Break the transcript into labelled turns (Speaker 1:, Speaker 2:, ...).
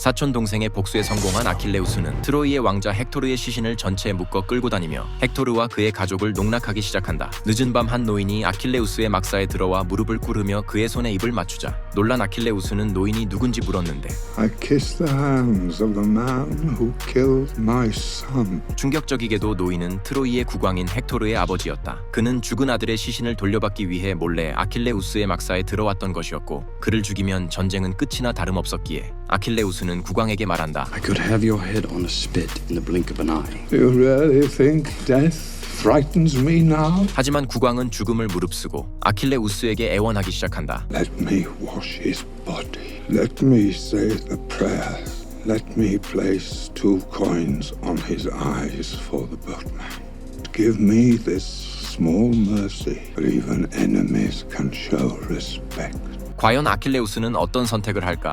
Speaker 1: 사촌 동생의 복수에 성공한 아킬레우스는 트로이의 왕자 헥토르의 시신을 전체에 묶어 끌고 다니며 헥토르와 그의 가족을 농락하기 시작한다. 늦은 밤 한 노인이 아킬레우스의 막사에 들어와 무릎을 꿇으며 그의 손에 입을 맞추자 놀란 아킬레우스는 노인이 누군지 물었는데
Speaker 2: I kiss the hands of the man who killed my son.
Speaker 1: 충격적이게도 노인은 트로이의 국왕인 헥토르의 아버지였다. 그는 죽은 아들의 시신을 돌려받기 위해 몰래 아킬레우스의 막사에 들어왔던 것이었고 그를 죽이면 전쟁은 끝이나 다름없었기에 아킬레우스는 국왕에게 말한다.
Speaker 3: I could have your head on a spit in the blink of an eye.
Speaker 2: You really think death frightens me now?
Speaker 1: 하지만 국왕은 죽음을 무릅쓰고 아킬레우스에게 애원하기 시작한다.
Speaker 2: Let me wash his body. Let me say the prayers. Let me place two coins on his eyes for the boatman. Give me this small mercy, but even enemies can show respect.
Speaker 1: 과연 아킬레우스는 어떤 선택을 할까?